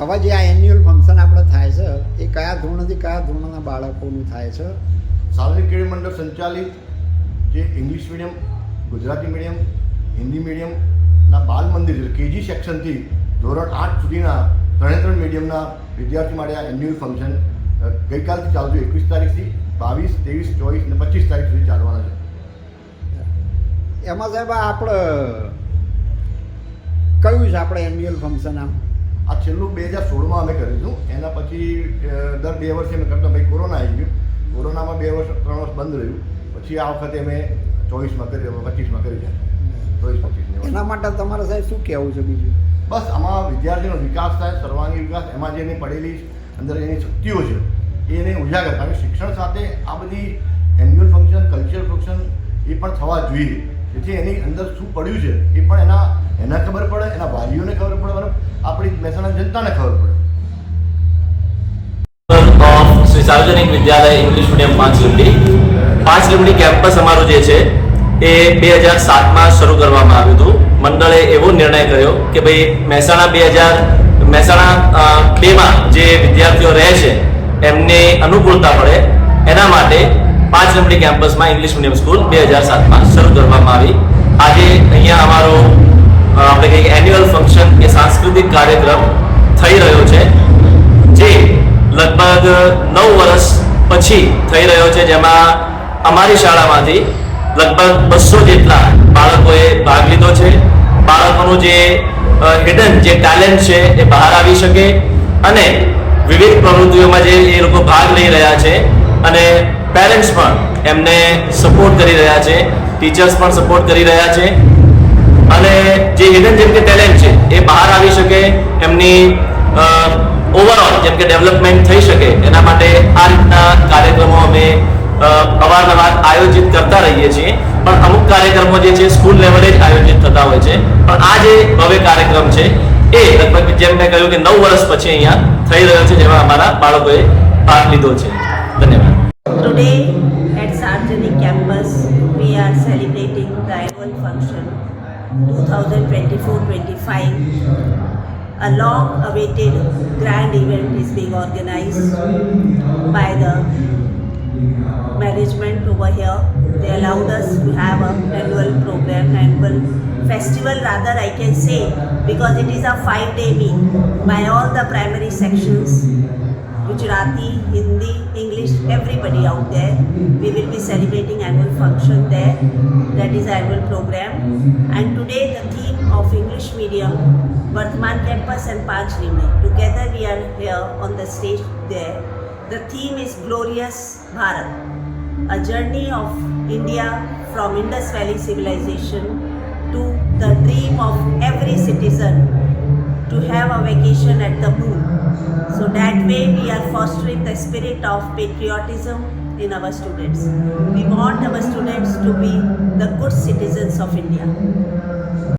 હવે જે આ એન્યુઅલ ફંક્શન આપણે થાય છે એ કયા ધોરણથી કયા ધોરણના બાળકોનું થાય છે? સાર્વજનિક કેળવણી મંડળ સંચાલિત જે English medium Gujarati medium Hindi મીડિયમના બાલ મંદિર કેજી સેક્શનથી ધોરણ આઠ સુધીના ત્રણે ત્રણ મીડિયમના વિદ્યાર્થી માટે આ એન્યુઅલ ફંક્શન ગઈકાલથી ચાલતું એકવીસ તારીખથી બાવીસ ત્રેવીસ ચોવીસ અને પચીસ તારીખ સુધી ચાલવાના છે. એમાં સાહેબ આપણે કયું છે આપણે એન્યુઅલ ફંક્શન આમ? આ છેલ્લું બે હજાર સોળમાં અમે કર્યું હતું એના પછી દર બે વર્ષે અમે કરતા ભાઈ કોરોના આવી ગયું. કોરોનામાં બે વર્ષ ત્રણ વર્ષ બંધ રહ્યું. પછી આ વખતે અમે ચોવીસમાં કરી પચીસમાં કરી છે. ચોવીસ પચીસ એના માટે તમારે સાહેબ શું કહેવું છે બીજું? બસ આમાં વિદ્યાર્થીનો વિકાસ થાય સર્વાંગી વિકાસ એમાં જે એની પડેલી અંદર એની શક્તિઓ છે એને ઉજાગર કારણ કે શિક્ષણ સાથે આ બધી એન્યુઅલ ફંક્શન કલ્ચરલ ફંક્શન એ પણ થવા જોઈએ. જેથી એની અંદર શું પડ્યું છે એ પણ એના એને ખબર પડે એના વાલીઓને ખબર આપણી મહેસાણા જનતાને ખબર પડે. શ્રી સાર્વજનિક વિદ્યાલય ઇંગ્લિશ મીડિયમ પાંચ લીમડી પાંચ લીમડી કેમ્પસ અમારું જે છે, એ બે હજાર સાતમાં શરૂ કરવામાં આવ્યું હતું. મંડળે એવો નિર્ણય કર્યો કે ભાઈ, મહેસાણા બે હજાર, મહેસાણા બેમાં જે વિદ્યાર્થીઓ રહે છે, એમને અનુકૂળતા પડે એના માટે પાંચ લીમડી કેમ્પસમાં ઇંગ્લિશ મીડિયમ સ્કૂલ બે હજાર સાતમાં શરૂ કરવામાં આવી. આજે અહીંયા અમારો આપણે કહીએ એન્યુઅલ ફંક્શન કે સાંસ્કૃતિક કાર્યક્રમ થઈ રહ્યો છે, જે લગભગ નવ વર્ષ પછી થઈ રહ્યો છે, જેમાં અમારી શાળામાંથી લગભગ બસો જેટલા બાળકોએ ભાગ લીધો છે. બાળકોનું જે હિડન જે ટેલેન્ટ છે, એ બહાર આવી શકે અને વિવિધ પ્રવૃત્તિઓમાં જે એ લોકો ભાગ લઈ રહ્યા છે અને પેરેન્ટ્સ પણ એમને સપોર્ટ કરી રહ્યા છે ટીચર્સ પણ સપોર્ટ કરી રહ્યા છે. અને જે હિડન જેમ કે ટેલેન્ટ છે એ બહાર આવી શકે એમની ઓવરઓલ જેમ કે ડેવલપમેન્ટ થઈ શકે એના માટે આ રીતના કાર્યક્રમો અમે અવારનવાર આયોજિત કરતા રહીએ છીએ. પણ અમુક કાર્યક્રમો જે છે સ્કૂલ લેવલે જ આયોજિત થતા હોય છે. પણ આ જે ભવ્ય કાર્યક્રમ છે એ લગભગ જેમ મેં કહ્યું કે નવ વર્ષ પછી અહીંયા થઈ રહ્યો છે જેમાં અમારા બાળકોએ ભાગ લીધો છે. ધન્યવાદ. Today at Sargenic campus, we are celebrating the annual 2024-25. A long-awaited grand event is being organized by the management over here. They allowed us to have a annual program, annual festival rather I can say, because it is a five-day meet by all the primary sections Gujarati, Hindi, English, everybody out there. We will be celebrating annual function there. That is annual program. And today the theme of English medium, Vardhaman campus and Panch Limni. Together we are here on the stage there. The theme is Glorious Bharat. A journey of India from Indus Valley civilization to the dream of every citizen to have a vacation at the moon. So that way we are fostering the spirit of patriotism in our students. We want our students to be the good citizens of India.